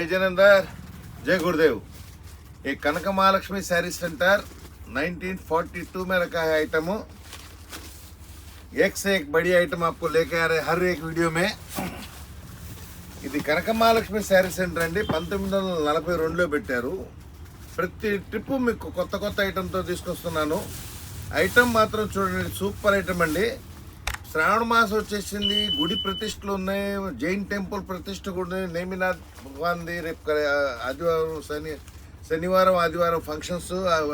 जय जनेंदर जय गुरुदेव ये कनक महालक्ष्मी सैरी सेंटर 1942 में रखा है आइटम एक से एक बड़ी आइटम आपको लेके आ रहे हैं हर एक वीडियो में ఇది కనక మహాలక్ష్మి శారీ సెంటర్ అండి పంతొమ్మిది వందల నలభై రెండులో పెట్టారు ప్రతి ట్రిప్ మీకు కొత్త కొత్త ఐటెంతో తీసుకొస్తున్నాను ఐటెం మాత్రం చూడండి సూపర్ ఐటెం అండి శ్రావణ మాసం వచ్చేసింది గుడి ప్రతిష్టలు ఉన్నాయి జైన్ టెంపుల్ ప్రతిష్ట కూడా ఉంది నేమినాథ్ భగవాన్ది రేపు ఆదివారం శని శనివారం ఆదివారం ఫంక్షన్స్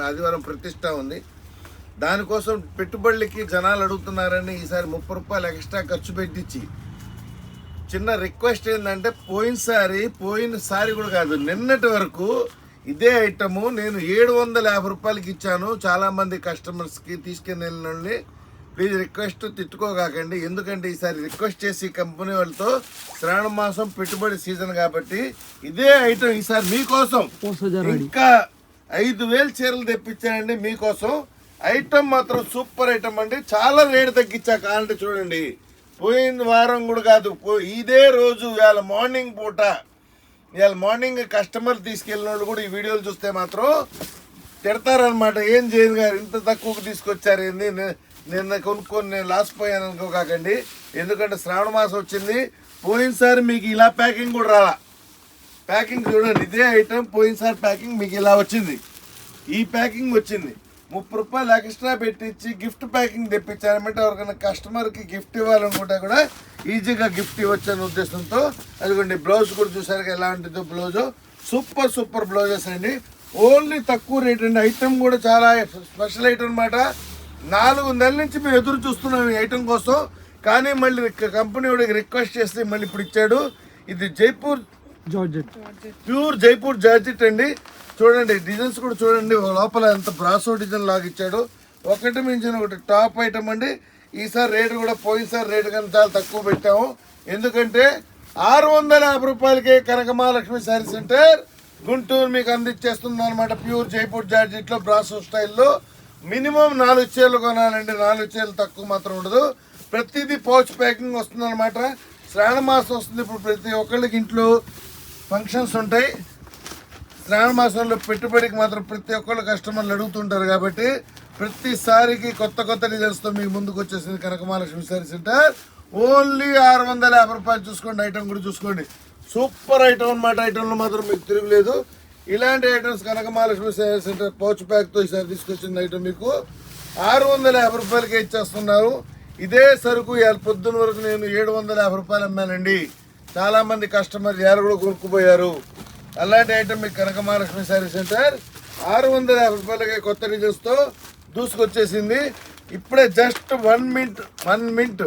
ఆదివారం ప్రతిష్ట ఉంది. దానికోసం పెట్టుబడులకి జనాలు అడుగుతున్నారని ఈసారి ముప్పై రూపాయలు ఎక్స్ట్రా ఖర్చు పెట్టించి. చిన్న రిక్వెస్ట్ ఏంటంటే పోయినసారి పోయినసారి కూడా కాదు నిన్నటి వరకు ఇదే ఐటము నేను ఏడు వందల యాభై రూపాయలకి ఇచ్చాను. చాలామంది కస్టమర్స్కి తీసుకెళ్ళి ప్లీజ్ రిక్వెస్ట్ తిట్టుకోకాకండి ఎందుకంటే ఈసారి రిక్వెస్ట్ చేసి కంపెనీ వాళ్ళతో శ్రావణ మాసం పెట్టుబడి సీజన్ కాబట్టి ఇదే ఐటమ్ ఈసారి మీకోసం. ఇంకా ఐదు వేలు చీరలు తెప్పించానండి మీకోసం. ఐటమ్ మాత్రం సూపర్ ఐటమ్ అండి. చాలా రేటు తగ్గించా కావాలంటే చూడండి. పోయిన వారం కూడా కాదు ఇదే రోజు ఇవాళ మార్నింగ్ పూట. ఇవాళ మార్నింగ్ కస్టమర్ తీసుకెళ్ళిన వాళ్ళు కూడా ఈ వీడియోలు చూస్తే మాత్రం తిడతారనమాట ఏం చేయను గారు ఇంత తక్కువకు తీసుకొచ్చారు ఏంది? నిన్న కొనుక్కొని నేను లాస్ పోయాను అనుకోకండి ఎందుకంటే శ్రావణ మాసం వచ్చింది. పోయినసారి మీకు ఇలా ప్యాకింగ్ కూడా రాలా. ప్యాకింగ్ చూడండి ఇదే ఐటమ్ పోయినసారి ప్యాకింగ్ మీకు ఇలా వచ్చింది. ఈ ప్యాకింగ్ వచ్చింది. ముప్పై రూపాయలు ఎక్స్ట్రా పెట్టించి గిఫ్ట్ ప్యాకింగ్ తెప్పించారంటే ఎవరికైనా కస్టమర్కి గిఫ్ట్ ఇవ్వాలనుకుంటే కూడా ఈజీగా గిఫ్ట్ ఇవ్వచ్చు అనే ఉద్దేశంతో. అదిగోండి బ్లౌజ్ కూడా చూసారు ఎలాంటిదో బ్లౌజు. సూపర్ సూపర్ బ్లౌజెస్ అండి. ఓన్లీ తక్కువ రేట్ అండి. ఐటమ్ కూడా చాలా స్పెషల్ ఐటమ్ అనమాట నాలుగు నెలల నుంచి మేము ఎదురు చూస్తున్నాం ఈ ఐటమ్ కోసం. కానీ మళ్ళీ కంపెనీ వాడికి రిక్వెస్ట్ చేస్తే మళ్ళీ ఇప్పుడు ఇచ్చాడు. ఇది Jaipur georgette. Pure Jaipur georgette అండి. చూడండి డిజైన్స్ కూడా చూడండి. లోపల ఎంత బ్రాసో డిజైన్ లాగా ఇచ్చాడు. ఒకటి మించిన ఒకటి టాప్ ఐటమ్ అండి. ఈసారి రేటు కూడా పోయినసారి రేటు కన్నా చాలా తక్కువ పెట్టాము. ఎందుకంటే ఆరు వందల యాభై రూపాయలకే కనకమహాలక్ష్మి శారీ సెంటర్ గుంటూరు మీకు అందించేస్తుంది అనమాట ప్యూర్ జైపూర్ జార్జెట్లో బ్రాసో స్టైల్లో మినిమం నాలుగు చీరలు కొనాలండి. నాలుగు చీరలు తక్కువ మాత్రం ఉండదు. ప్రతిదీ పౌచ్ ప్యాకింగ్ వస్తుంది అనమాట శ్రావణ మాసం వస్తుంది ఇప్పుడు ప్రతి ఒక్కళ్ళకి ఇంట్లో ఫంక్షన్స్ ఉంటాయి. శ్రావణ మాసంలో పెట్టుబడికి మాత్రం ప్రతి ఒక్కళ్ళు కస్టమర్లు అడుగుతుంటారు కాబట్టి ప్రతిసారికి కొత్త కొత్త డిజైన్స్తో మీకు ముందుకు వచ్చేసింది కనకమహాలక్ష్మి సారీ సెంటర్. ఓన్లీ ఆరు వందల యాభై రూపాయలు చూసుకోండి. ఐటమ్ కూడా చూసుకోండి. సూపర్ ఐటమ్ అనమాట ఐటమ్లో మాత్రం మీకు తిరుగులేదు. ఇలాంటి ఐటమ్స్ కనకమహాలక్ష్మి సేవ సెంటర్ పౌచ్ ప్యాక్తో ఈసారి తీసుకొచ్చిన ఐటమ్ మీకు ఆరు వందల యాభై రూపాయలకే ఇచ్చేస్తున్నారు. ఇదే సరుకు పొద్దున్న వరకు నేను ఏడు వందల యాభై రూపాయలు అమ్మానండి. చాలామంది కస్టమర్లు కస్టమర్ కూడా కొనుక్కుపోయారు. అలాంటి ఐటమ్ మీకు కనక మహాలక్ష్మి శారీ సెంటర్ ఆరు వందల యాభై రూపాయలకే కొత్త డిజైన్స్తో దూసుకొచ్చేసింది. ఇప్పుడే just one minute one minute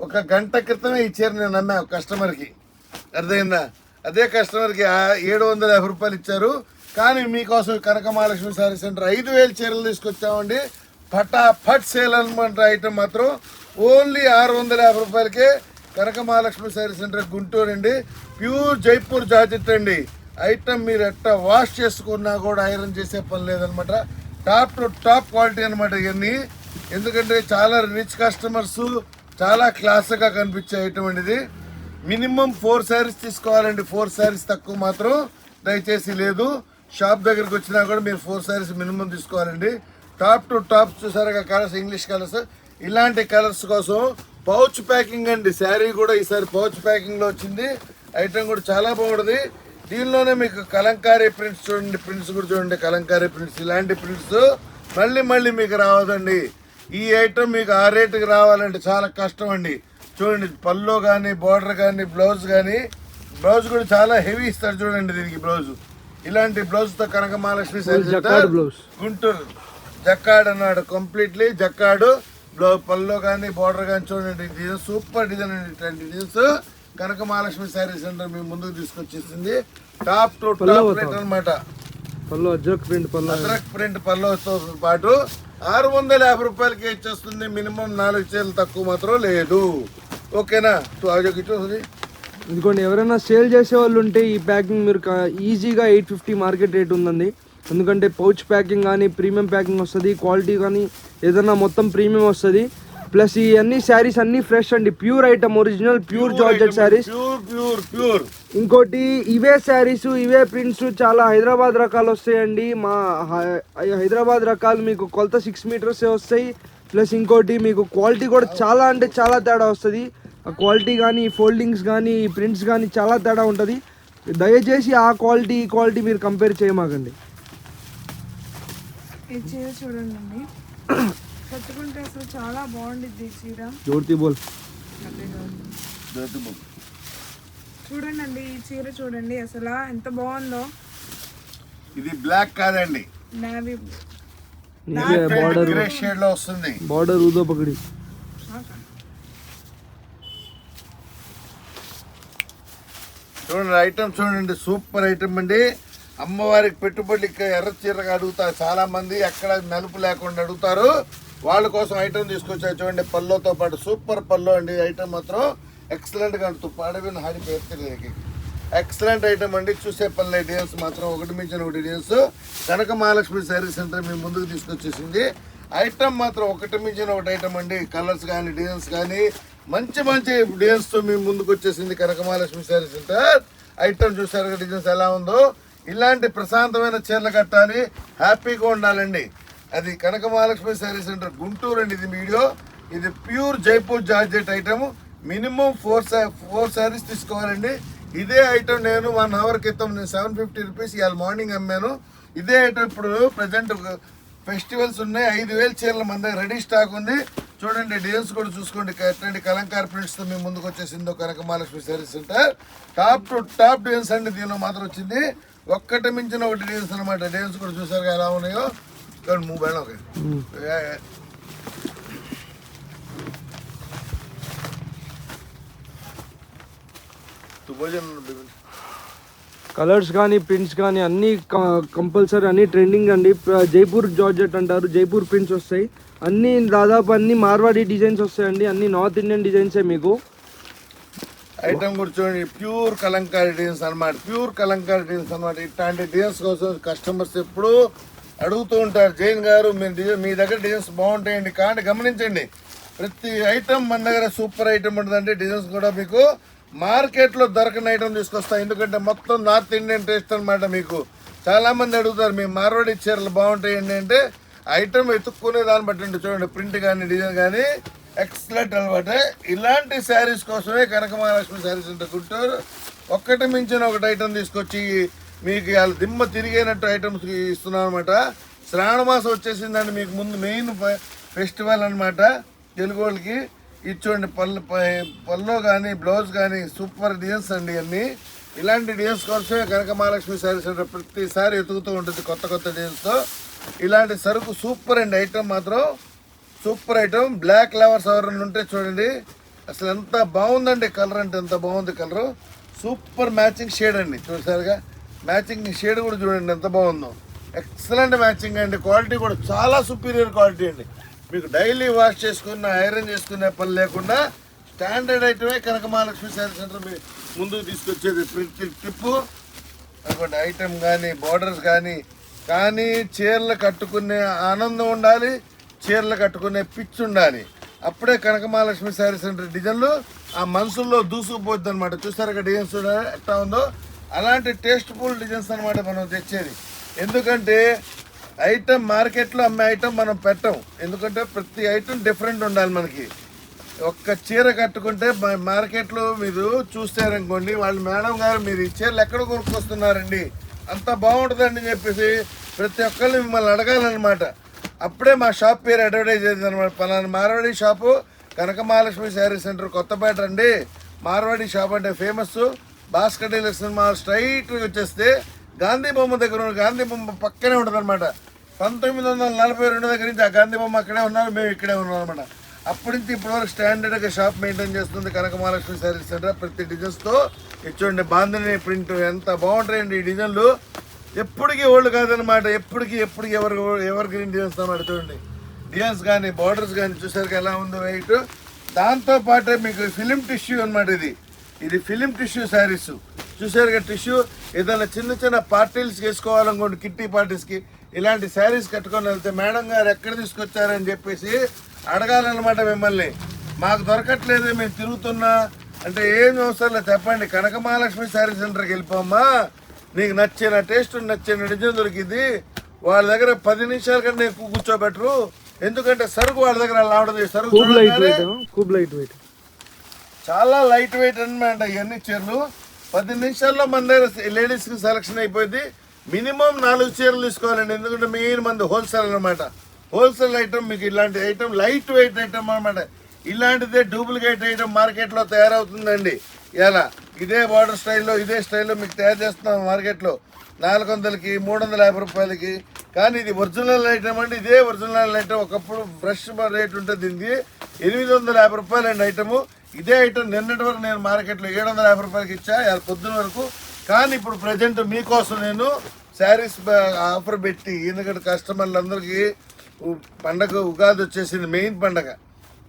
ఒక గంట క్రితమే ఈ చీర నేను అమ్మా కస్టమర్కి. అర్థమైందా? అదే కస్టమర్కి ఏడు వందల యాభై రూపాయలు ఇచ్చారు. కానీ మీకోసం కనక మహాలక్ష్మి సెంటర్ ఐదు వేలు చీరలు తీసుకొచ్చామండి. ఫటాఫట్ సేల్ అనమాట ఐటమ్ మాత్రం. ఓన్లీ ఆరు వందల యాభై రూపాయలకే కనక మహాలక్ష్మి సెంటర్ గుంటూరు అండి. ప్యూర్ జైపూర్ జాకెట్ అండి. ఐటమ్ మీరు ఎట్ట వాష్ చేసుకున్నా కూడా ఐరన్ చేసే పని లేదనమాట టాప్ టు టాప్ క్వాలిటీ అనమాట ఇవన్నీ. ఎందుకంటే చాలా రిచ్ కస్టమర్స్ చాలా క్లాస్గా కనిపించే ఐటమ్ అండి ఇది. మినిమం ఫోర్ శారీస్ తీసుకోవాలండి. ఫోర్ శారీస్ తక్కువ మాత్రం దయచేసి లేదు. షాప్ దగ్గరికి వచ్చినా కూడా మీరు ఫోర్ శారీస్ మినిమం తీసుకోవాలండి. టాప్ టు టాప్ చూసారుగా కలర్స్ ఇంగ్లీష్ కలర్స్. ఇలాంటి కలర్స్ కోసం పౌచ్ ప్యాకింగ్ అండి. శారీ కూడా ఈసారి పౌచ్ ప్యాకింగ్లో వచ్చింది. ఐటమ్ కూడా చాలా బాగుంటుంది. దీనిలోనే మీకు కలంకారీ ప్రింట్స్ చూడండి. ప్రింట్స్ కూడా చూడండి. కలంకారీ ప్రింట్స్ ఇలాంటి ప్రింట్స్ మళ్ళీ మళ్ళీ మీకు రావదండి ఈ ఐటమ్ మీకు ఆ రేటుకి రావాలంటే చాలా కష్టం అండి. చూడండి పల్లో కానీ బార్డర్ కానీ బ్లౌజ్ కానీ బ్లౌజ్ కూడా చాలా హెవీ ఇస్తారు చూడండి దీనికి బ్లౌజ్ ఇలాంటి బ్లౌజ్తో కనక మహాలక్ష్మి. గుంటూరు. జక్కాడ్ అన్నాడు కంప్లీట్లీ జక్కాడు. బ్లౌ పల్లో కానీ బార్డర్ కానీ చూడండి డిజైన్ సూపర్ డిజైన్ అండి ఇట్లాంటి డిజైన్స్ కనక మహాలక్ష్మి శారీ సెంటర్ మీ ముందుకు తీసుకొచ్చేసింది. టాప్ టు టాప్ రేట్ అనమాట పళ్ళు ప్రింట్ పళ్ళు అద్రక్ ప్రింట్ పల్లోతో పాటు ఆరు వందల యాభై రూపాయలకి ఇచ్చేస్తుంది. మినిమం నాలుగు చీరలు తక్కువ మాత్రం లేదు. ఓకేనా? టూ అజోకి ఎవరైనా సేల్ చేసే వాళ్ళు ఉంటే ఈ ప్యాకింగ్ మీరు ఈజీగా ఎయిట్ ఫిఫ్టీ మార్కెట్ రేట్ ఉందండి. ఎందుకంటే పౌచ్ ప్యాకింగ్ కానీ ప్రీమియం ప్యాకింగ్ వస్తుంది క్వాలిటీ కానీ ఏదైనా మొత్తం ప్రీమియం వస్తుంది. ప్లస్ ఈ అన్ని శారీస్ అన్ని ఫ్రెష్ అండి. Pure item original pure georgette saris. Pure pure pure. ఇంకోటి ఇవే శారీస్ ఇవే ప్రింట్స్ చాలా హైదరాబాద్ రకాలు వస్తాయండి. మా హై- హైదరాబాద్ రకాలు మీకు కొలత సిక్స్ మీటర్స్ వస్తాయి. ప్లస్ ఇంకోటి మీకు క్వాలిటీ కూడా చాలా అంటే చాలా తేడా వస్తుంది. ఆ క్వాలిటీ కానీ ఫోల్డింగ్స్ కానీ ఈ ప్రింట్స్ కానీ చాలా తేడా ఉంటుంది. దయచేసి ఆ క్వాలిటీ ఈ క్వాలిటీ మీరు కంపేర్ చేయమాకండి. చూడండి. అండి కట్టుకుంటే అసలు చాలా బాగుండిద్ది ఈ చీర. జోర్తి బోల్. చూడండి అండి ఈ చీర చూడండి అసలు ఎంత బాగుందో. ఇది బ్లాక్ కాదండి. నావీ. బార్డర్ గ్రే షేడ్లో వస్తుంది. బార్డర్ ఊదో పకడి. చూడండి ఐటమ్ చూడండి సూపర్ ఐటమ్ అండి. అమ్మవారికి పెట్టుబడి ఇక్కడ ఎర్ర చీరగా అడుగుతారు చాలా మంది ఎక్కడ నలుపు లేకుండా అడుగుతారు. వాళ్ళ కోసం ఐటమ్ తీసుకొచ్చారు. చూడండి పళ్ళతో పాటు సూపర్ పళ్ళు అండి. ఐటమ్ మాత్రం ఎక్సలెంట్గా ఉంటుంది. పాడవిన హాడి పేరుకి ఎక్సలెంట్ ఐటమ్ అండి. చూసే పల్లె డిజైన్స్ మాత్రం ఒకటి మించిన ఒకటి డిజైన్స్ కనక మహాలక్ష్మి శారీ సెంటర్ మీ ముందుకు తీసుకొచ్చేసింది. ఐటమ్ మాత్రం ఒకటి మించిన ఒకటి ఐటమ్ అండి. కలర్స్ కానీ డిజైన్స్ కానీ మంచి మంచి డిజైన్స్తో మీ ముందుకు వచ్చేసింది కనక మహాలక్ష్మి శారీ సెంటర్. ఐటమ్ చూసారు డిజైన్స్ ఎలా ఉందో. ఇలాంటి ప్రశాంతమైన చీరలు కట్టాలి. హ్యాపీగా ఉండాలండి. అది కనక మహాలక్ష్మి శారీ సెంటర్ గుంటూరు అండి ఇది వీడియో. ఇది pure Jaipur georgette item minimum four four saris తీసుకోవాలండి. ఇదే ఐటమ్ నేను వన్ అవర్ క్రితం నేను సెవెన్ ఫిఫ్టీ రూపీస్ ఇవాళ మార్నింగ్ అమ్మాను. ఇదే ఐటమ్ ఇప్పుడు ప్రజెంట్ ఫెస్టివల్స్ ఉన్నాయి. ఐదు వేలు చీరలు మన దగ్గర రెడీ స్టాక్ ఉంది. చూడండి డిజైన్స్ కూడా చూసుకోండి. ఎట్లాంటి కలంకార ప్రింట్స్తో మీ ముందుకు వచ్చేసిందో Kanaka Mahalakshmi sari centre top to top designs అండి దీనిలో మాత్రం వచ్చింది. ఒక్కటి మించిన ఒకటి డిజైన్స్ అనమాట డిజైన్స్ కూడా చూసారు ఎలా ఉన్నాయో. కలర్స్ కానీ ప్రింట్స్ కానీ అన్నీ కంపల్సరీ అన్నీ ట్రెండింగ్ అండి. ప్ర- జైపూర్ జార్జెట్ అంటారు జైపూర్ ప్రింట్స్ వస్తాయి. అన్నీ దాదాపు అన్ని మార్వాడి డిజైన్స్ వస్తాయండి. అన్ని నార్త్ ఇండియన్ డిజైన్సే మీకు. ఐటమ్ కూడా చూడండి. ప్యూర్ కలంకారీ డిజైన్స్ అన్నమాట. ప్యూర్ కలంకారీ డిజైన్స్ అన్నమాట. ఇట్లాంటి డిజైన్స్ కోసం కస్టమర్స్ ఎప్పుడు అడుగుతూ ఉంటారు జైన్ గారు మీ డిజైన్ మీ దగ్గర డిజైన్స్ బాగుంటాయండి కానీ గమనించండి. ప్రతి ఐటమ్ మన దగ్గర సూపర్ ఐటమ్ ఉంటుందండి డిజైన్స్ కూడా మీకు మార్కెట్లో దొరకని ఐటమ్ తీసుకొస్తాం ఎందుకంటే మొత్తం నార్త్ ఇండియన్ టేస్ట్ అనమాట మీకు. చాలామంది అడుగుతారు మీ మార్వాడి చీరలు బాగుంటాయండి అంటే ఐటమ్ వెతుక్కునే దాన్ని బట్టి చూడండి ప్రింట్ కానీ డిజైన్ కానీ ఎక్సలెంట్ అనమాట ఇలాంటి శారీస్ కోసమే కనక మహాలక్ష్మి శారీస్ అంటే గుంటూరు. ఒక్కటి మించిన ఒకటి ఐటమ్ తీసుకొచ్చి మీకు ఇవాళ దిమ్మ తిరిగేనట్టు ఐటమ్స్ ఇస్తున్నాం అనమాట శ్రావణ మాసం వచ్చేసిందండి మీకు ముందు మెయిన్ ఫెస్టివల్ అన్నమాట. తెలుగు వాళ్ళకి ఇచ్చోండి పళ్ళు పళ్ళు కానీ బ్లౌజ్ కానీ సూపర్ డిజైన్స్ అండి అన్నీ ఇలాంటి డిజైన్స్ కోసమే కనక మహాలక్ష్మి శారీస్ అంటే ప్రతిసారి ఎతుకుతూ ఉంటుంది కొత్త కొత్త డిజైన్స్తో ఇలాంటి సరుకు సూపర్ అండి ఐటమ్ మాత్రం సూపర్ ఐటమ్ బ్లాక్ లవర్స్ ఎవరైనా ఉంటే చూడండి అసలు ఎంత బాగుందండి కలర్ అంటే ఎంత బాగుంది కలర్ సూపర్ మ్యాచింగ్ షేడ్ అండి చూసారుగా? మ్యాచింగ్ షేడ్ కూడా చూడండి ఎంత బాగుందో. ఎక్సలెంట్ మ్యాచింగ్ అండి. క్వాలిటీ కూడా చాలా సుపీరియర్ క్వాలిటీ అండి. మీకు డైలీ వాష్ చేసుకున్న ఐరన్ చేసుకునే పని లేకుండా స్టాండర్డ్ ఐటమే కనక మహాలక్ష్మి శారీ సెంటర్ మీ ముందుకు తీసుకొచ్చేది. ప్రతి టిప్పు అనుకోండి ఐటమ్ కానీ బార్డర్స్ కానీ కానీ చీరలు కట్టుకునే ఆనందం ఉండాలి చీరలు కట్టుకునే పిచ్చి ఉండాలి. అప్పుడే కనకమహాలక్ష్మి శారీ సెంటర్ డిజైన్లు ఆ మనసుల్లో దూసుకుపోద్ది అనమాట చూసారు ఇక్కడ డిజైన్స్ ఎట్లా ఉందో? అలాంటి టేస్ట్ఫుల్ డిజైన్స్ అనమాట మనం తెచ్చేది. ఎందుకంటే ఐటెం మార్కెట్లో అమ్మే ఐటెం మనం పెట్టం. ఎందుకంటే ప్రతి ఐటెం డిఫరెంట్ ఉండాలి మనకి. ఒక్క చీర కట్టుకుంటే మార్కెట్లో మీరు చూస్తారనుకోండి వాళ్ళు మేడం గారు మీరు ఈ చీరలు ఎక్కడ కొనుక్కొస్తున్నారండి? అంత బాగుంటుందండి అని చెప్పేసి ప్రతి ఒక్కళ్ళు మిమ్మల్ని అడగాలన్నమాట. అప్పుడే మా షాప్ పేరు అడ్వర్టైజ్ అయింది అనమాట పలానా మార్వాడి షాపు కనక మహాలక్ష్మి శారీ సెంటర్ కొత్తపేట అండి. మార్వాడి షాప్ అంటే famous Bhaskar dealer cinema straight వచ్చేస్తే గాంధీ బొమ్మ దగ్గర గాంధీ బొమ్మ పక్కనే ఉంటుంది అనమాట పంతొమ్మిది వందల నలభై రెండు దగ్గర నుంచి ఆ గాంధీ బొమ్మ అక్కడే ఉన్నారు మేము ఇక్కడే ఉన్నాం అనమాట అప్పటి నుంచి ఇప్పటివరకు స్టాండర్డ్గా షాప్ మెయింటైన్ చేస్తుంది కనక మహాలక్ష్మి శారీస్ సెంటర్ ప్రతి డిజైన్స్తో చూడండి బాంధని ప్రింట్ ఎంత బాగుంటాయండి ఈ డిజైన్లు ఎప్పటికీ ఓల్డ్ కాదనమాట ఎప్పటికీ ఎప్పటికీ ఎవరు ఎవరి గ్రీన్ డిజైన్స్ అనమాట చూడండి. డిజైన్స్ కానీ బార్డర్స్ కానీ చూసారు ఎలా ఉందో వెయిట్ దాంతో పాటే మీకు ఫిలిం టిష్యూ అనమాట ఇది. ఇది ఫిలిం టిష్యూ శారీస్. చూసారు కదా టిష్యూ? ఏదైనా చిన్న చిన్న పార్టీస్ వేసుకోవాలనుకోండి కిట్టి పార్టీస్కి. ఇలాంటి శారీస్ కట్టుకొని వెళ్తే మేడం గారు ఎక్కడ తీసుకొచ్చారని చెప్పేసి అడగాలన్నమాట మిమ్మల్ని. మాకు దొరకట్లేదు మేము తిరుగుతున్నా. అంటే ఏం అవసరం లేదు చెప్పండి. కనక మహాలక్ష్మి శారీ సెంటర్కి వెళ్ళిపోమ్మా. నీకు నచ్చిన టేస్ట్ నచ్చిన డిజైన్ దొరికింది. వాళ్ళ దగ్గర పది నిమిషాల కంటే ఎక్కువ కూర్చోబెట్టరు. ఎందుకంటే సరుకు వాళ్ళ దగ్గర అలా ఉండదు సరుకు లైట్ వెయిట్ చాలా లైట్ వెయిట్ అనమాట ఇవన్నీ చీరలు. పది నిమిషాల్లో మన దగ్గర లేడీస్కి సెలక్షన్ అయిపోయింది. మినిమం నాలుగు చీరలు తీసుకోవాలండి. ఎందుకంటే మెయిన్ మంది హోల్సేల్ అనమాట హోల్సేల్ ఐటమ్ మీకు ఇలాంటి ఐటమ్ లైట్ వెయిట్ ఐటమ్ అనమాట ఇలాంటిదే డూప్లికేట్ ఐటమ్ మార్కెట్లో తయారవుతుందండి. ఎలా? ఇదే బార్డర్ స్టైల్లో ఇదే స్టైల్లో మీకు తయారు చేస్తున్నాం మార్కెట్లో నాలుగు వందలకి మూడు వందల యాభై రూపాయలకి. కానీ ఇది ఒరిజినల్ ఐటమ్ అండి. ఇదే ఒరిజినల్ ఐటమ్ ఒకప్పుడు ఫ్రెష్ రేట్ ఉంటుంది దీనికి ఎనిమిది వందల యాభై రూపాయలండి ఐటము ఇదే ఐటమ్ నిన్నటి వరకు నేను మార్కెట్లో ఏడు వందల యాభై రూపాయలకి ఇచ్చా పొద్దున వరకు. కానీ ఇప్పుడు ప్రజెంట్ మీకోసం నేను శారీస్ ఆఫర్ పెట్టి ఎందుకంటే కస్టమర్లందరికీ ఉ- పండగ ఉగాది వచ్చేసింది మెయిన్ పండగ.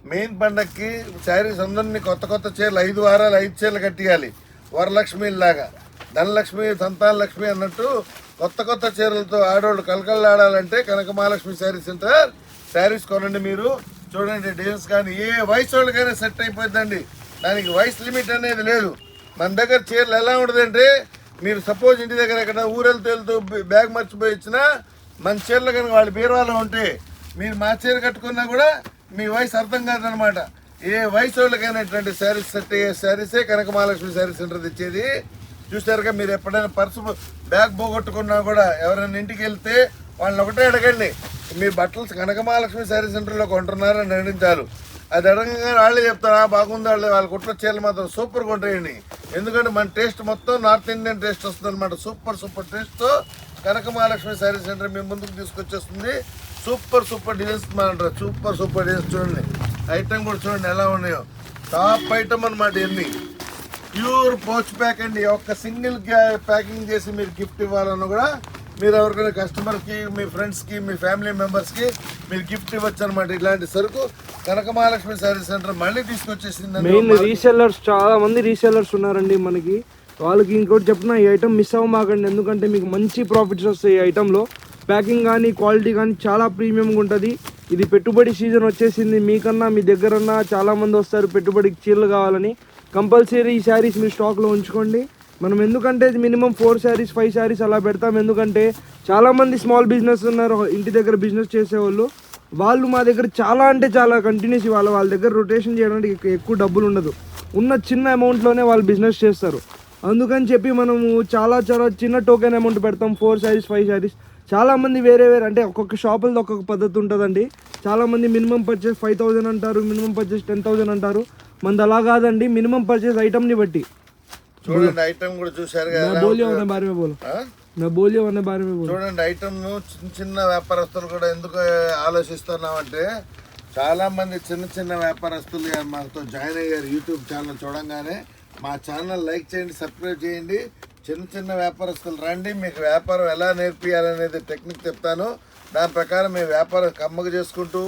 మెయిన్ పండగకి శారీస్ అందరినీ కొత్త కొత్త చీరలు ఐదు వారాలు ఐదు చీరలు కట్టియాలి. వరలక్ష్మి లాగా. ధనలక్ష్మి సంతాన లక్ష్మి అన్నట్టు కొత్త కొత్త చీరలతో ఆడవాళ్ళు ఆడాలంటే కనక మహాలక్ష్మి శారీ సెంటర్. శారీస్ కొనండి మీరు. చూడండి డేస్ కానీ ఏ వయసు వాళ్ళకైనా సెట్ అయిపోద్దండి దానికి వయసు లిమిట్ అనేది లేదు. మన దగ్గర చీరలు ఎలా ఉండదంటే మీరు సపోజ్ ఇంటి దగ్గర ఎక్కడ ఊరెళ్తూ వెళ్తూ బ్యాగ్ మర్చిపోయి ఇచ్చినా మన చీరలు కనుక వాళ్ళ బీరువాలో ఉంటే మీరు మా చీర కట్టుకున్నా కూడా మీ వయసు అర్థం కాదనమాట ఏ వయసు వాళ్ళకైనా ఇట్లాంటి శారీస్ సెట్ అయ్యే శారీసే కనక మహాలక్ష్మి శారీ సెంటర్ తెచ్చేది. చూసారుగా మీరు ఎప్పుడైనా పర్సు బ్యాగ్ పోగొట్టుకున్నా కూడా ఎవరైనా ఇంటికి వెళ్తే వాళ్ళని ఒకటే అడగండి. మీ బట్టలు కనక మహాలక్ష్మి శారీ సెంటర్లో కొంటున్నారని అడిగించారు. అది అడగంగా వాళ్ళే చెప్తారా బాగుంది వాళ్ళు వాళ్ళ కుట్ల చీరలు మాత్రం సూపర్ కొంటాయండి ఎందుకంటే మన టేస్ట్ మొత్తం నార్త్ ఇండియన్ టేస్ట్ వస్తుంది అనమాట సూపర్ సూపర్ టేస్ట్తో కనక మహాలక్ష్మి శారీ సెంటర్ మీ ముందుకు తీసుకొచ్చేస్తుంది. సూపర్ సూపర్ డిజైన్స్ అంటారు సూపర్ సూపర్ డిజైన్స్ చూడండి. ఐటమ్ కూడా చూడండి ఎలా ఉన్నాయో. టాప్ ఐటమ్ అనమాట ఇవన్నీ. ప్యూర్ పౌచ్ ప్యాక్ అండి. ఒక్క సింగిల్ ప్యాకింగ్ చేసి మీరు గిఫ్ట్ ఇవ్వాలన్నా కూడా మీరు ఎవరికైనా కస్టమర్కి మీ ఫ్రెండ్స్కి మీ ఫ్యామిలీ మెంబర్స్కి మీరు గిఫ్ట్ ఇవ్వచ్చు అనమాట ఇలాంటి సరుకు కనక మహాలక్ష్మి శారీ సెంటర్ మళ్ళీ తీసుకొచ్చేసింది మెయిన్ రీసెల్లర్స్ చాలా మంది రీసెల్లర్స్ ఉన్నారండి మనకి. వాళ్ళకి ఇంకోటి చెప్తున్నా ఈ ఐటమ్ మిస్ అవ్వమాకండి. ఎందుకంటే మీకు మంచి ప్రాఫిట్స్ వస్తాయి ఈ ఐటెంలో ప్యాకింగ్ కానీ క్వాలిటీ కానీ చాలా ప్రీమియంగా ఉంటుంది. ఇది పెట్టుబడి సీజన్ వచ్చేసింది. మీకన్నా మీ దగ్గరన్నా చాలా మంది వస్తారు పెట్టుబడికి చీరలు కావాలని. కంపల్సరీ ఈ శారీస్ మీ స్టాక్లో ఉంచుకోండి. మనం ఎందుకంటే minimum four saris five saris అలా పెడతాం. ఎందుకంటే చాలామంది స్మాల్ బిజినెస్ ఉన్నారు ఇంటి దగ్గర బిజినెస్ చేసేవాళ్ళు. వాళ్ళు మా దగ్గర చాలా అంటే చాలా కంటిన్యూస్ వాళ్ళ వాళ్ళ దగ్గర రొటేషన్ చేయడానికి ఎక్కువ డబ్బులు ఉండదు. ఉన్న చిన్న అమౌంట్లోనే వాళ్ళు బిజినెస్ చేస్తారు. అందుకని చెప్పి మనము చాలా చాలా చిన్న టోకెన్ అమౌంట్ పెడతాం ఫోర్ శారీస్ ఫైవ్ శారీస్. చాలా మంది వేరే వేరే అంటే ఒక్కొక్క షాపులతో ఒక్కొక్క పద్ధతి ఉంటుందండి. చాలా మంది మినిమం పర్చేస్ ఫైవ్ థౌజండ్ అంటారు మినిమం పర్చేస్ టెన్ థౌజండ్ అంటారు. మనది అలా కాదండి మినిమం పర్చేస్ ఐటమ్ని బట్టి. చూడండి ఐటమ్ కూడా చూసారు కదా బోలియో బారి నా బోలియో ఉన్న బారి చూడండి ఐటమ్ చిన్న చిన్న వ్యాపారస్తులు కూడా ఎందుకు ఆలోచిస్తున్నామంటే చాలా మంది చిన్న చిన్న వ్యాపారస్తులు మాతో జాయిన్ అయ్యారు యూట్యూబ్ ఛానల్ చూడంగానే. మా ఛానల్ లైక్ చేయండి సబ్స్క్రైబ్ చేయండి. చిన్న చిన్న వ్యాపారస్తులు రండి మీకు వ్యాపారం ఎలా నేర్పియాలనేది టెక్నిక్ చెప్తాను. దాని ప్రకారం మీ వ్యాపారం కమ్మగ చేసుకుంటూ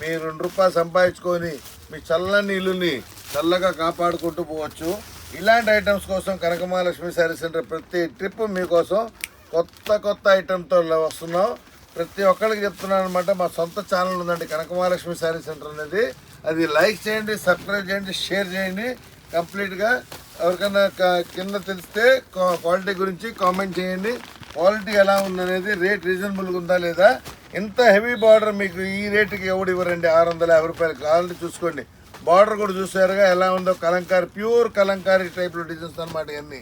మీ రెండు రూపాయలు సంపాదించుకొని మీ చల్లని ఇల్లుని చల్లగా కాపాడుకుంటూ పోవచ్చు. ఇలాంటి ఐటమ్స్ కోసం కనకమహాలక్ష్మి శారీ సెంటర్ ప్రతి ట్రిప్ మీకోసం కొత్త కొత్త ఐటెంతో వస్తున్నాం. ప్రతి ఒక్కరికి చెప్తున్నాను అనమాట మా సొంత ఛానల్ ఉందండి కనకమహాలక్ష్మి శారీ సెంటర్ అనేది. అది లైక్ చేయండి సబ్స్క్రైబ్ చేయండి షేర్ చేయండి. కంప్లీట్గా ఎవరికైనా కింద తెలిస్తే క్వా- క్వాలిటీ గురించి కామెంట్ చేయండి. క్వాలిటీ ఎలా ఉందనేది రేట్ రీజనబుల్గా ఉందా లేదా? ఇంత హెవీ బార్డర్ మీకు ఈ రేటుకి ఎవడు ఇవ్వరండి? ఆరు వందల యాభై రూపాయలు కావాలంటే చూసుకోండి. బార్డర్ కూడా చూసారుగా ఎలా ఉందో కలంకారీ ప్యూర్ కలంకారీ టైప్లో డిజైన్స్ అనమాట ఇవన్నీ.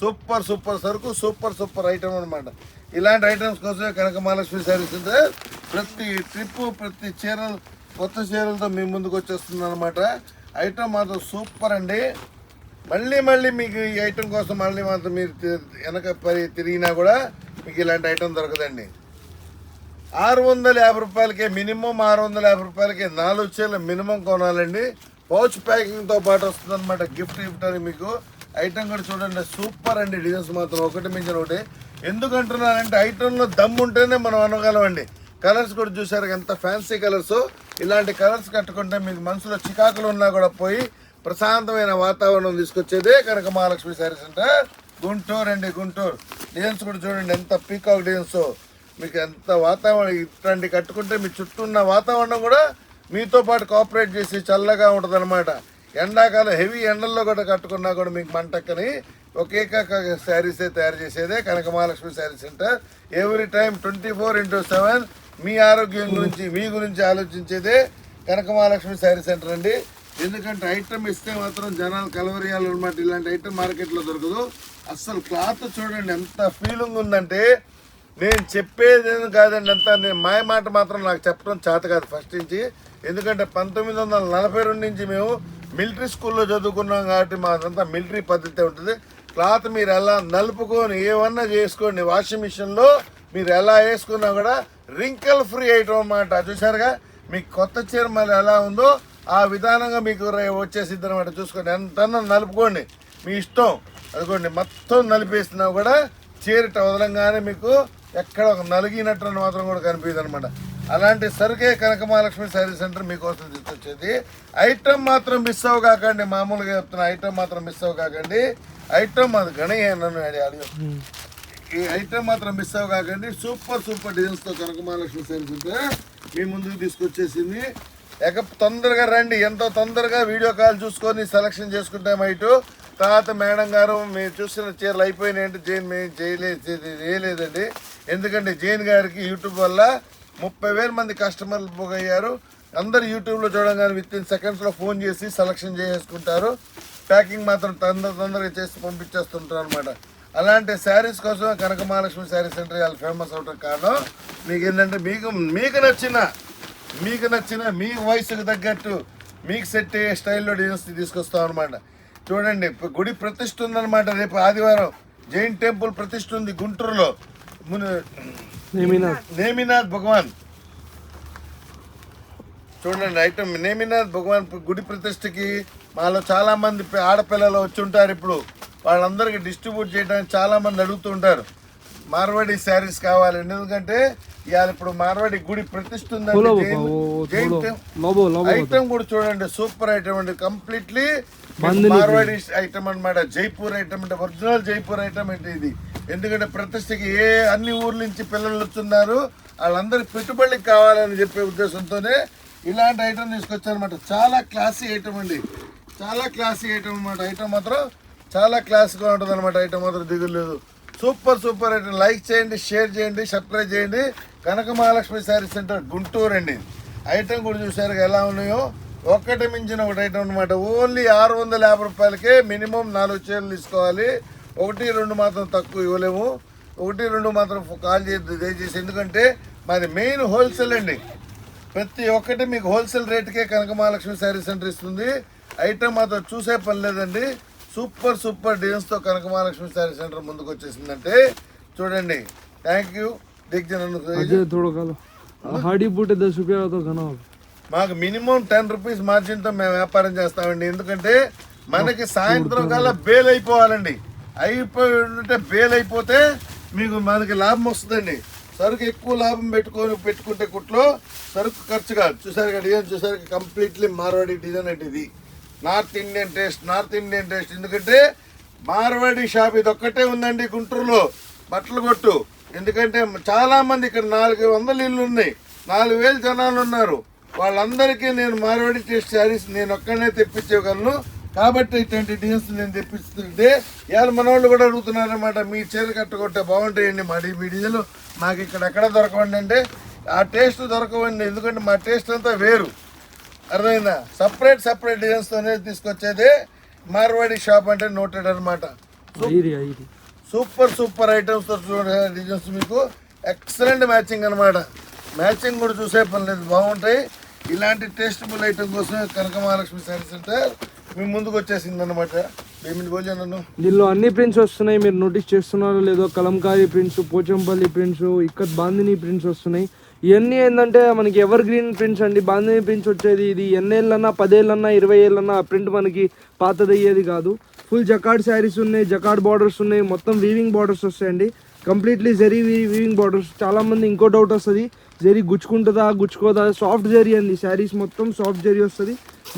సూపర్ సూపర్ సరుకు సూపర్ సూపర్ ఐటమ్ అనమాట ఇలాంటి ఐటమ్స్ కోసమే కనక మహాలక్ష్మి శారీస్ ఉంటే ప్రతి ట్రిప్ ప్రతి చీరలు కొత్త చీరలతో మీ ముందుకు వచ్చేస్తుంది అనమాట ఐటమ్ మాత్రం సూపర్ అండి. మళ్ళీ మళ్ళీ మీకు ఈ ఐటమ్ కోసం మళ్ళీ మాత్రం మీరు వెనక పరి తిరిగినా కూడా మీకు ఇలాంటి ఐటమ్ దొరకదండి. ఆరు వందల యాభై రూపాయలకే మినిమం ఆరు వందల యాభై రూపాయలకే నాలుగు చీరలు మినిమం కొనాలండి. పౌచ్ ప్యాకింగ్తో పాటు వస్తుందన్నమాట గిఫ్ట్ గిఫ్ట్ అని మీకు. ఐటమ్ కూడా చూడండి సూపర్ అండి డిజైన్స్ మాత్రం. ఒకటి మించిన ఒకటి. ఎందుకంటున్నానంటే ఐటెంలో దమ్ ఉంటేనే మనం అనగలమండి. కలర్స్ కూడా చూసారు ఎంత ఫ్యాన్సీ కలర్స్. ఇలాంటి కలర్స్ కట్టుకుంటే మీకు మనసులో చికాకులు ఉన్నా కూడా పోయి ప్రశాంతమైన వాతావరణం తీసుకొచ్చేదే కనుక మహాలక్ష్మి శారీస్ అంటే గుంటూరు అండి గుంటూరు. డిజైన్స్ కూడా చూడండి ఎంత పీకాక్ డిజైన్స్. మీకు ఎంత వాతావరణం ఇట్లాంటి కట్టుకుంటే మీ చుట్టూ ఉన్న వాతావరణం కూడా మీతో పాటు కోఆపరేట్ చేసి చల్లగా ఉంటుంది అనమాట ఎండాకాలం హెవీ ఎండల్లో కూడా కట్టుకున్నా కూడా మీకు మంటక్కని ఒకే శారీసే తయారు చేసేదే Kanaka Mahalakshmi sari centre. Every time twenty four into seven మీ ఆరోగ్యం గురించి మీ గురించి ఆలోచించేదే కనక మహాలక్ష్మి శారీ సెంటర్ అండి. ఎందుకంటే ఐటమ్ ఇస్తే మాత్రం జనాలు కలవరియాలు అనమాట ఇలాంటి ఐటమ్ మార్కెట్లో దొరకదు. అస్సలు క్లాత్ చూడండి ఎంత ఫీలింగ్ ఉందంటే నేను చెప్పేది ఏం కాదండి అంతా. నేను మాయ మాట మాత్రం నాకు చెప్పడం చేత కాదు ఫస్ట్ నుంచి. ఎందుకంటే పంతొమ్మిది వందల నలభై రెండు నుంచి మేము మిలిటరీ స్కూల్లో చదువుకున్నాం కాబట్టి మాదంతా మిలిటరీ పద్ధతి ఉంటుంది. క్లాత్ మీరు ఎలా నలుపుకొని ఏమన్నా చేసుకోండి వాషింగ్ మిషన్లో మీరు ఎలా వేసుకున్నా కూడా రింకల్ ఫ్రీ ఐటమ్ అనమాట చూసారుగా మీకు కొత్త చీర మళ్ళీ ఎలా ఉందో ఆ విధానంగా మీకు రే- వచ్చేసిద్ది అనమాట చూసుకోండి ఎంత నలుపుకోండి. మీ ఇష్టం. అదిగోండి మొత్తం నలిపేసినా కూడా చీరట వదలంగానే మీకు ఎక్కడ ఒక నలిగినట్టు మాత్రం కూడా కనిపించదు అనమాట అలాంటి సరుకే కనక మహాలక్ష్మి శారీ సెంటర్ మీకోసం తీసుకొచ్చేది. ఐటమ్ మాత్రం మిస్ అవ్వ కాకండి మామూలుగా చెప్తున్నా ఐటమ్ మాత్రం మిస్ అవ్వ కాకండి. ఐటమ్ అది గణయ్య నన్ను అడి ఈ ఐటమ్ మాత్రం మిస్ అవ్వ కాకండి సూపర్ సూపర్ డిజైన్స్తో కనక మహాలక్ష్మి శారీ సెంటర్ మీ ముందుకు తీసుకొచ్చేసింది. ఎక తొందరగా రండి ఎంతో తొందరగా వీడియో కాల్ చూసుకొని సెలక్షన్ చేసుకుంటాం ఇటు తర్వాత మేడం గారు మీరు చూసిన చీరలు అయిపోయినాయంటే జైన్ మేము చేయలేదు చేయలేదండి. ఎందుకంటే జైన్ గారికి యూట్యూబ్ వల్ల ముప్పై వేల మంది కస్టమర్లు బుక్ అయ్యారు. అందరు యూట్యూబ్లో చూడగానే విత్ ఇన్ సెకండ్స్లో ఫోన్ చేసి సెలక్షన్ చేసుకుంటారు ప్యాకింగ్ మాత్రం తొందర తొందరగా చేసి పంపించేస్తుంటారు అనమాట అలాంటి శారీస్ కోసం కనక మహాలక్ష్మి శారీ సెంటర్ వాళ్ళు ఫేమస్ అవటం కారణం. మీకు ఏంటంటే మీకు మీకు నచ్చిన మీకు నచ్చిన మీ వయసుకు తగ్గట్టు మీకు సెట్ అయ్యే స్టైల్లో డిజైన్స్ తీసుకొస్తాం అనమాట చూడండి గుడి ప్రతిష్ఠ ఉందన్నమాట రేపు ఆదివారం. జైన్ టెంపుల్ ప్రతిష్ఠ ఉంది గుంటూరులో. నేమినాథ్. భగవాన్. చూడండి ఐటమ్. నేమినాథ్ భగవాన్ గుడి ప్రతిష్టకి మాలో చాలామంది ఆడపిల్లలు వచ్చి ఉంటారు ఇప్పుడు. వాళ్ళందరికీ డిస్ట్రిబ్యూట్ చేయడానికి చాలామంది అడుగుతుంటారు మార్వాడి శారీస్ కావాలండి ఎందుకంటే ఇవాళ ఇప్పుడు మార్వాడి గుడి ప్రతిష్ట ఉందండి ఐటమ్ కూడా చూడండి సూపర్ ఐటమ్ అండి. కంప్లీట్లీ మార్వాడి ఐటమ్ అన్నమాట. జైపూర్ ఐటమ్ అంటే ఒరిజినల్ జైపూర్ ఐటమ్ అంటే ఇది. ఎందుకంటే ప్రతిష్టకి ఏ అన్ని ఊర్ల నుంచి పిల్లలు వస్తున్నారు వాళ్ళందరికి పెట్టుబడికి కావాలని చెప్పే ఉద్దేశంతోనే ఇలాంటి ఐటమ్ తీసుకొచ్చారనమాట చాలా క్లాసీ ఐటమ్ అండి. చాలా క్లాసీ ఐటమ్ అన్నమాట. ఐటమ్ మాత్రం చాలా క్లాస్గా ఉంటుంది అనమాట ఐటమ్ మాత్రం దిగులేదు సూపర్ సూపర్ ఐటమ్. లైక్ చేయండి షేర్ చేయండి సబ్స్క్రైబ్ చేయండి. కనక మహాలక్ష్మి శారీ సెంటర్ గుంటూరు అండి ఐటమ్ కూడా చూసారు ఎలా ఉన్నాయో. ఒక్కటి మించిన ఒకటి ఐటమ్ అనమాట ఓన్లీ ఆరు వందల యాభై రూపాయలకే మినిమం నాలుగు చీరలు తీసుకోవాలి ఒకటి రెండు మాత్రం తక్కువ ఇవ్వలేము ఒకటి రెండు మాత్రం కాల్ చేయొద్దు దయచేసి ఎందుకంటే మాది మెయిన్ హోల్సేల్ అండి ప్రతి ఒక్కటి మీకు హోల్సేల్ రేటుకే కనక మహాలక్ష్మి శారీ సెంటర్ ఇస్తుంది ఐటమ్ మాత్రం చూసే పని లేదండి సూపర్ సూపర్ డిజైన్స్తో కనక మహాలక్ష్మి శారీ సెంటర్ ముందుకు వచ్చేసిందంటే చూడండి థ్యాంక్ యూ దిగ్జన్ अजय थोड़ा खा लो हाडी बूटे दस रुपया तो घना हो మాకు మినిమం టెన్ రూపీస్ మార్జిన్తో మేము వ్యాపారం చేస్తామండి. ఎందుకంటే మనకి సాయంత్రం కల్లా బేల్ అయిపోవాలండి అయిపోయి ఉంటే బేల్ అయిపోతే మీకు మనకి లాభం వస్తుందండి. సరుకు ఎక్కువ లాభం పెట్టుకొని పెట్టుకుంటే కుట్లో సరుకు ఖర్చు కాదు. చూసారు కదా డిజైన్ చూసారు కంప్లీట్లీ మార్వాడి డిజైన్ అంటే ఇది. North Indian taste north Indian taste. ఎందుకంటే మార్వాడి షాప్ ఇది ఒక్కటే ఉందండి గుంటూరులో. బట్టలు కొట్టు. ఎందుకంటే చాలా మంది ఇక్కడ నాలుగు వందల ఇల్లు ఉన్నాయి నాలుగు వేలు జనాలు ఉన్నారు. వాళ్ళందరికీ నేను మార్వాడి టేస్ట్ శారీస్ నేను ఒక్కనే తెప్పించగలను. కాబట్టి ఇటువంటి డిజైన్స్ నేను తెప్పిస్తుంటే ఇవాళ మన వాళ్ళు కూడా అడుగుతున్నారనమాట మీ చీర కట్టుకుంటే బాగుంటాయండి మరి మీ మాకు ఇక్కడ ఎక్కడ దొరకవండి అంటే ఆ టేస్ట్ దొరకవండి. ఎందుకంటే మా టేస్ట్ అంతా వేరు. అర్థమైందా? సపరేట్ సపరేట్ డిజైన్స్తోనే తీసుకొచ్చేది మార్వాడి షాప్ అంటే నోటెడ్ అనమాట సూపర్ సూపర్ ఐటమ్స్ డిజైన్స్ మీకు. ఎక్సలెంట్ మ్యాచింగ్ అనమాట మ్యాచింగ్ కూడా చూసే పని లేదు. బాగుంటాయి. ఇలాంటి టేస్టబుల్ ఐటమ్ కోసం కనక మహాలక్ష్మి శారీ సెంటర్ మీ ముందుకు వచ్చేసింది అనమాట ఏమిటి నన్ను దీనిలో అన్ని ప్రింట్స్ వస్తున్నాయి. మీరు నోటీస్ చేస్తున్నారో లేదో Kalamkari prints Pochampalli prints ikat bandhani prints వస్తున్నాయి. ఇవన్నీ ఏంటంటే మనకి ఎవర్ గ్రీన్ ప్రింట్స్ అండి. బాందిని ప్రింట్స్ వచ్చేది ఇది ఎన్నేళ్ళన్నా పదేళ్ళన్నా ఇరవై ఏళ్ళన్నా ఆ ప్రింట్ మనకి పాతదయ్యేది కాదు. ఫుల్ జకాడ్ శారీస్ ఉన్నాయి జకాడ్ బార్డర్స్ ఉన్నాయి మొత్తం వీవింగ్ బార్డర్స్ వస్తాయండి. కంప్లీట్లీ జరీ వీవింగ్ బార్డర్స్ చాలామంది ఇంకో డౌట్ వస్తుంది. జరీ గుచ్చుకుంటుందా గుచ్చుకోదా? సాఫ్ట్ జరీ అండి. శారీస్ మొత్తం సాఫ్ట్ జరీ వస్తుంది.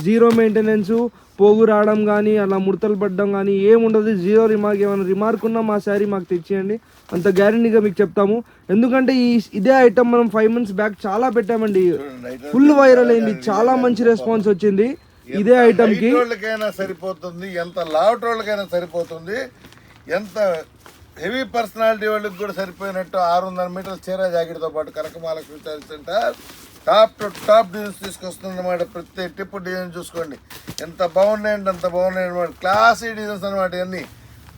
జీరో మెయింటెనెన్స్ పోగు రావడం కానీ అలా ముడతలు పడడం కానీ ఏముండదు జీరో రిమార్క్ ఏమైనా రిమార్క్ ఉన్నా మా శారీ మాకు తెచ్చేయండి. అంత గ్యారంటీగా మీకు చెప్తాము. ఎందుకంటే ఈ ఇదే ఐటమ్ మనం ఫైవ్ మంత్స్ బ్యాక్ చాలా పెట్టామండి. ఫుల్ వైరల్ అయింది. చాలా మంచి రెస్పాన్స్ వచ్చింది. ఇదే ఐటమ్కి సరిపోతుంది ఎంత లావట్ వాళ్ళకైనా సరిపోతుంది ఎంత హెవీ పర్సనాలిటీ వాళ్ళకి కూడా సరిపోయినట్టు ఆరు వందల మీటర్ల చీర జాకెట్తో పాటు Kanakamahalakshmi sari centre top to top designs తీసుకొస్తుంది అనమాట ప్రతి టిప్ డిజైన్ చూసుకోండి. ఎంత బాగున్నాయంటే అంత బాగున్నాయి అనమాట క్లాసీ డిజైన్స్ అనమాట ఇవన్నీ.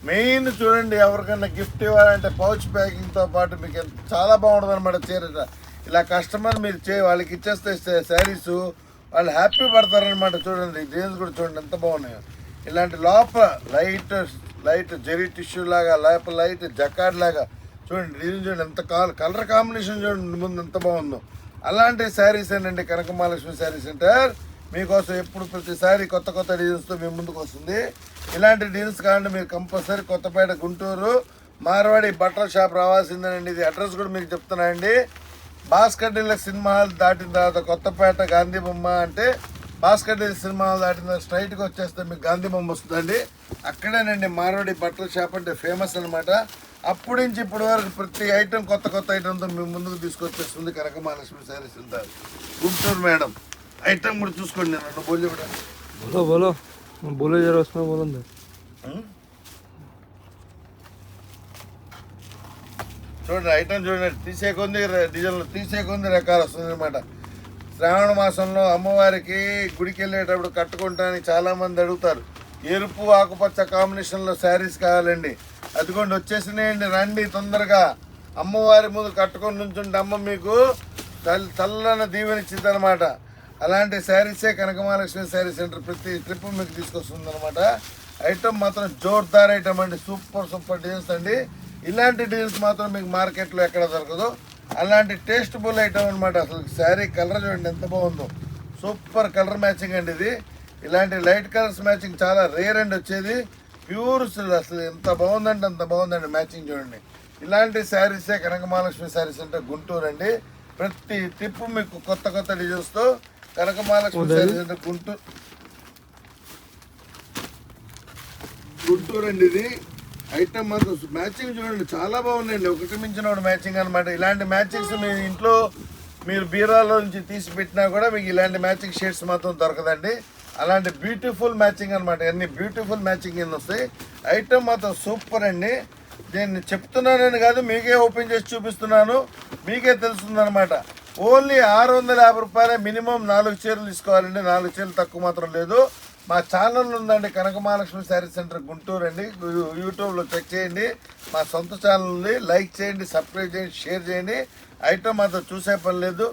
మెయిన్ చూడండి ఎవరికైనా గిఫ్ట్ ఇవ్వాలంటే పౌచ్ ప్యాకింగ్తో పాటు మీకు ఎంత చాలా బాగుంటుంది అనమాట చీర. ఇలా కస్టమర్ మీరు చే వాళ్ళకి ఇచ్చేస్తే శారీస్ వాళ్ళు హ్యాపీ పడతారనమాట చూడండి డిజైన్స్ కూడా చూడండి ఎంత బాగున్నాయో. ఇలాంటి లోపల లైట్ లైట్ జెరీ టిష్యూ లాగా లేకపోతే లైట్ జకాడ్ లాగా. చూడండి డిజైన్ చూడండి ఎంత కాల్ కలర్ కాంబినేషన్ చూడండి ముందు ఎంత బాగుందో. అలాంటి శారీస్ ఏంటండి కనక మహాలక్ష్మి శారీ సెంటర్? మీకోసం ఎప్పుడు ప్రతిసారి కొత్త కొత్త డిజైన్స్తో మీ ముందుకు వస్తుంది. ఇలాంటి డిజైన్స్ కావాలంటే మీరు కంపల్సరీ కొత్తపేట గుంటూరు మార్వాడి బట్టల షాప్ రావాల్సిందేనండి. ఇది అడ్రస్ కూడా మీకు చెప్తున్నానండి. భాస్కర్ డీలర్ సినిమా హాల్ దాటిన తర్వాత కొత్తపేట గాంధీ బొమ్మ అంటే భాస్కర్ సినిమా దాటిన స్ట్రైట్గా వచ్చేస్తే మీకు గాంధీ బొమ్మ వస్తుందండి. అక్కడేనండి మార్వాడి బట్టల షాప్ అంటే ఫేమస్ అనమాట అప్పటి నుంచి ఇప్పటి వరకు ప్రతి ఐటెం కొత్త కొత్త ఐటెంతో మీ ముందుకు తీసుకొచ్చేస్తుంది కనక మహాలక్ష్మి శారీస్ ఉంటారు గుంటూరు మేడం ఐటెం కూడా చూసుకోండి నేను రెండు బోల్ చెప్పడం బోలో బోలో. బోలో జర వస్తున్నా బోలో చూడండి ఐటమ్ చూడండి తీసే కొంది డిజైన్లు తీసే కొంది రకాలు వస్తుంది అనమాట శ్రావణ మాసంలో అమ్మవారికి గుడికి వెళ్ళేటప్పుడు కట్టుకుంటానికి చాలామంది అడుగుతారు. ఎరుపు ఆకుపచ్చ కాంబినేషన్లో శారీస్ కావాలండి. అదిగోండి వచ్చేసినాయండి రండి తొందరగా. అమ్మవారి ముందు కట్టుకొని నుంచుంటే అమ్మ మీకు తల్ చల్లని దీవెనిచ్చింది అనమాట అలాంటి శారీసే కనకమహాలక్ష్మి శారీ సెంటర్ ప్రతి ట్రిప్ మీకు తీసుకొస్తుంది అనమాట ఐటమ్ మాత్రం జోర్దార్ ఐటమ్ అండి. సూపర్ సూపర్ డీల్స్ అండి. ఇలాంటి డీల్స్ మాత్రం మీకు మార్కెట్లో ఎక్కడ దొరకదు. అలాంటి టేస్టబుల్ ఐటమ్ అనమాట అసలు శారీ కలర్ చూడండి ఎంత బాగుందో. సూపర్ కలర్ మ్యాచింగ్ అండి ఇది. ఇలాంటి లైట్ కలర్స్ మ్యాచింగ్ చాలా రేర్ అండి వచ్చేది. ప్యూర్ అసలు ఎంత బాగుందంటే అంత బాగుందండి మ్యాచింగ్ చూడండి. ఇలాంటి శారీసే కనకమహాలక్ష్మి శారీస్ అంటే గుంటూరు అండి. ప్రతి టిప్ మీకు కొత్త కొత్త డిజైన్స్తో కనకమహాలక్ష్మి శారీస్ అంటే గుంటూరు గుంటూరు అండి ఇది. ఐటమ్ మాత్రం మ్యాచింగ్ చూడండి చాలా బాగున్నాయండి ఒకటి మించిన ఒకటి మ్యాచింగ్ అనమాట ఇలాంటి మ్యాచింగ్స్ మీ ఇంట్లో మీరు బీరాలో నుంచి తీసి పెట్టినా కూడా మీకు ఇలాంటి మ్యాచింగ్ షేడ్స్ మాత్రం దొరకదండి. అలాంటి బ్యూటిఫుల్ మ్యాచింగ్ అనమాట అన్ని బ్యూటిఫుల్ మ్యాచింగ్ కింద వస్తాయి. ఐటమ్ మాత్రం సూపర్ అండి. నేను చెప్తున్నానని కాదు మీకే ఓపెన్ చేసి చూపిస్తున్నాను. మీకే తెలుస్తుంది అనమాట ఓన్లీ ఆరు వందల యాభై రూపాయలే మినిమం నాలుగు చీరలు తీసుకోవాలండి. నాలుగు చీరలు తక్కువ మాత్రం లేదు. మా ఛానల్ ఉందండి కనకమహాలక్ష్మి శారీ సెంటర్ గుంటూరు అండి. యూట్యూబ్లో చెక్ చేయండి. మా సొంత ఛానల్ ఉంది లైక్ చేయండి సబ్స్క్రైబ్ చేయండి షేర్ చేయండి. ఐటమ్ మాత్రం చూసే పని లేదు.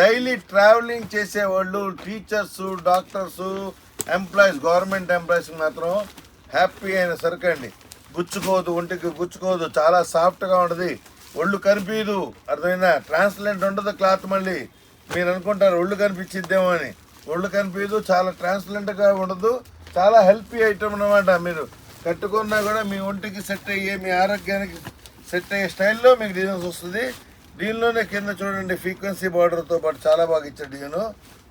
డైలీ ట్రావెలింగ్ చేసేవాళ్ళు teachers doctors employees government employees మాత్రం హ్యాపీ అయిన సరుకు అండి. గుచ్చుకోదు ఒంటికి గుచ్చుకోదు చాలా సాఫ్ట్గా ఉంటుంది. ఒళ్ళు కనిపించదు అర్థమైనా ట్రాన్స్లెంట్ ఉండదు క్లాత్ మళ్ళీ. మీరు అనుకుంటారు ఒళ్ళు కనిపించిద్దేమో అని. ఒళ్ళు కనిపించదు చాలా ట్రాన్స్లెంట్గా ఉండదు చాలా హెల్పీ ఐటమ్ అనమాట మీరు. కట్టుకున్నా కూడా మీ ఒంటికి సెట్ అయ్యే మీ ఆరోగ్యానికి సెట్ అయ్యే స్టైల్లో మీకు డిజైన్స్ వస్తుంది. దీనిలోనే కింద చూడండి ఫ్రీక్వెన్సీ బార్డర్తో పాటు చాలా బాగా ఇచ్చాడు డిజైన్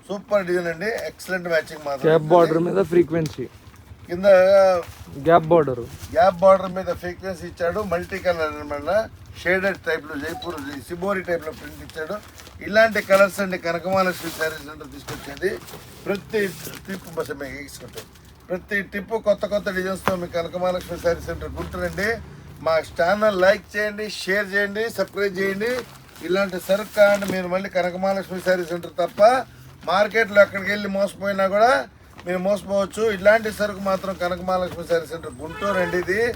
సూపర్ డిజైన్ అండి ఎక్సలెంట్ మ్యాచింగ్ మాత్రం బార్డర్ మీద ఫ్రీక్వెన్సీ కింద గ్యాప్ బార్డర్. గ్యాప్ బార్డర్ మీద ఫ్రీక్వెన్సీ ఇచ్చాడు మల్టీ కలర్ అనమాట షేడెడ్ టైప్లో జైపూర్ సిబోరి టైప్లో ప్రింట్ ఇచ్చాడు. ఇలాంటి కలర్స్ అండి కనకమాలక్ష్మి శారీస్ అంటే తీసుకొచ్చేది. ప్రతి టిప్ బస్ మీకు ఎక్స్కుంటాం ప్రతి టిప్ కొత్త కొత్త డిజైన్స్తో మీ కనకమాలక్ష్మి శారీ సెంటర్ గుంటుందండి మా ఛానల్ లైక్ చేయండి షేర్ చేయండి సబ్స్క్రైబ్ చేయండి. ఇలాంటి సరుకు కావాలంటే మీరు మళ్ళీ కనకమాలక్ష్మి శారీ సెంటర్ తప్ప మార్కెట్లో ఎక్కడికి వెళ్ళి మోసపోయినా కూడా మీరు మోసపోవచ్చు. ఇలాంటి సరుకు మాత్రం కనకమహాలక్ష్మి శారీ సెంటర్ గుంటూరు అండి ఇది.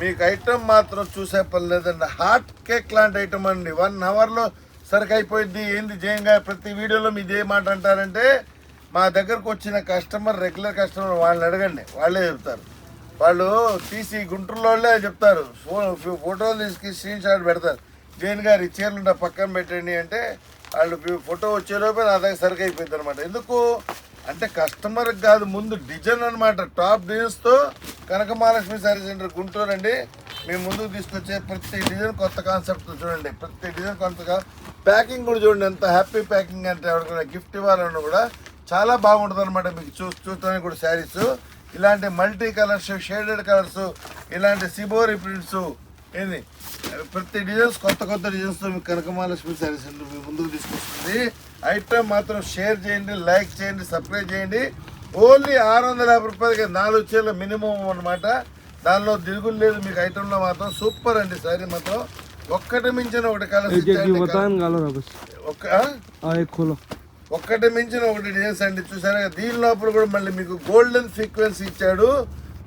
మీకు ఐటమ్ మాత్రం చూసే పని లేదండి. హాట్ కేక్ లాంటి ఐటమ్ అండి. వన్ అవర్లో సరుకు అయిపోయింది. ఏంది జయంగా ప్రతి వీడియోలో మీది ఏ మాట అంటారంటే మా దగ్గరకు వచ్చిన కస్టమర్ రెగ్యులర్ కస్టమర్ వాళ్ళని అడగండి. వాళ్ళే చెప్తారు. వాళ్ళు తీసి గుంటూరులో వాళ్ళే చెప్తారు. ఫో- ఫోటోలు తీసుకు స్క్రీన్ షాట్ పెడతారు. జైన్ గారు ఈ చీరలు పక్కన పెట్టండి అంటే వాళ్ళు ఫోటో ఫోటో వచ్చేలోపే నా దగ్గర సరుకు అయిపోయింది అనమాట ఎందుకు? అంటే కస్టమర్కి కాదు ముందు డిజైన్ అనమాట టాప్ డిజైన్స్తో కనకమహాలక్ష్మి శారీ సెంటర్ గుంటూరు అండి. మేము ముందుకు తీసుకొచ్చే ప్రతి డిజైన్ కొత్త కాన్సెప్ట్ చూడండి. ప్రతి డిజైన్ కొత్తగా ప్యాకింగ్ కూడా చూడండి. ఎంత హ్యాపీ ప్యాకింగ్ అంటే ఎవరికైనా గిఫ్ట్ ఇవ్వాలన్నా కూడా చాలా బాగుంటుంది అనమాట మీకు చూ చూడటానికి కూడా శారీస్. ఇలాంటి మల్టీ కలర్స్ షేడెడ్ కలర్స్ ఇలాంటి సిబోరి ప్రింట్స్ ఏంది? ప్రతి డిజైన్స్ కొత్త కొత్త డిజైన్స్తో మీకు కనకమహాలక్ష్మి శారీస్ మీ ముందుకు తీసుకొస్తుంది. ఐటమ్ మాత్రం షేర్ చేయండి లైక్ చేయండి సబ్స్క్రైబ్ చేయండి. ఓన్లీ ఆరు వందల యాభై రూపాయలకి నాలుగు చీరలు మినిమం అనమాట దానిలో దిగులు లేదు మీకు ఐటమ్లో మాత్రం సూపర్ అండి సారీ మాత్రం. ఒక్కటి మించిన ఒకటి కలర్ ఒక్కటి మించిన ఒకటి డిజైన్స్ అండి చూసారా? దీని లోపల కూడా మళ్ళీ మీకు గోల్డెన్ ఫ్రీక్వెన్సీ ఇచ్చాడు.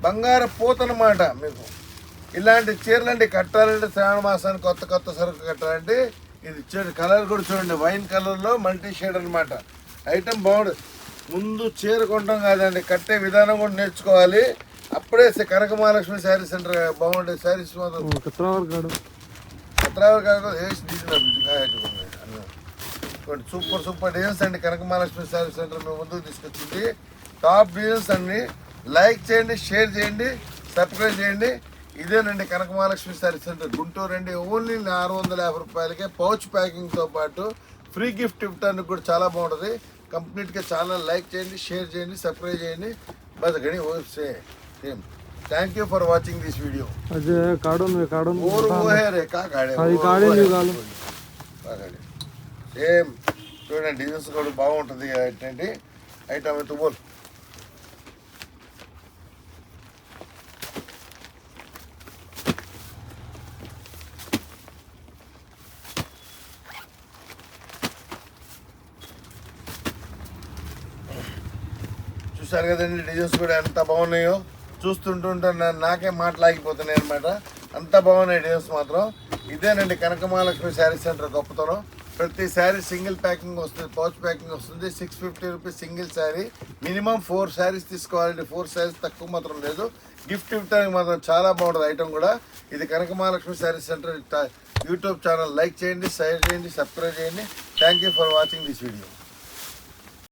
బంగారం పూతనమాట మీకు. ఇలాంటి చీరలు అండి కట్టాలంటే శ్రావణ మాసానికి కొత్త కొత్త సరుకు కట్టాలంటే ఇది చూడండి కలర్ కూడా చూడండి. వైన్ కలర్లో మల్టీ షేడ్ అనమాట ఐటమ్ బాగుండు. ముందు చేరుకుంటాం కాదండి కట్టే విధానం కూడా నేర్చుకోవాలి. అప్పుడే కనక మహాలక్ష్మి శారీ సెంటర్ బాగుండే శారీస్ మాత్రం. కత్రావర్గాడు కత్రావర్గాడు వేసి సూపర్ సూపర్ డిజైన్స్ అండి. కనక మహాలక్ష్మి శారీ సెంటర్ మేము ముందుకు తీసుకొచ్చింది. టాప్ డిజైన్స్ అన్ని. లైక్ చేయండి షేర్ చేయండి సబ్స్క్రైబ్ చేయండి. ఇదేనండి కనకమహాలక్ష్మి శారీ సెంటర్. గుంటూరు అండి ఓన్లీ ఆరు వందల యాభై రూపాయలకే పౌచ్ ప్యాకింగ్తో పాటు ఫ్రీ గిఫ్ట్ ఇవ్వడానికి కూడా చాలా బాగుంటుంది. కంప్లీట్గా చాలా లైక్ చేయండి షేర్ చేయండి సబ్స్క్రైబ్ చేయండి. బతకని ఓసే same thank you for watching this video అదే కాడోన్ ఓర్ సేమ్ చూడండి డిజైన్స్ కూడా బాగుంటుంది ఏంటంటే ఐటమ్ అయితే బోల్ చూసారు కదండి డిజైన్స్ కూడా ఎంత బాగున్నాయో. చూస్తుంటుంటే నాకే మాటలాగిపోతున్నాయి అనమాట అంత బాగున్నాయి డిజైన్స్ మాత్రం. ఇదేనండి కనకమహాలక్ష్మి శారీ సెంటర్ గొప్పతనం. ప్రతి శారీ సింగిల్ ప్యాకింగ్ వస్తుంది పౌచ్ ప్యాకింగ్ వస్తుంది. Six fifty rupees single sari. Minimum four saris తీసుకోవాలండి. ఫోర్ శారీస్ తక్కువ మాత్రం లేదు. గిఫ్ట్ ఇవ్వడానికి మాత్రం చాలా బాగుంటుంది ఐటమ్ కూడా. ఇది Kanakamahalakshmi sari centre YouTube channel. Like చేయండి షేర్ చేయండి సబ్స్క్రైబ్ చేయండి. Thank you for watching this video.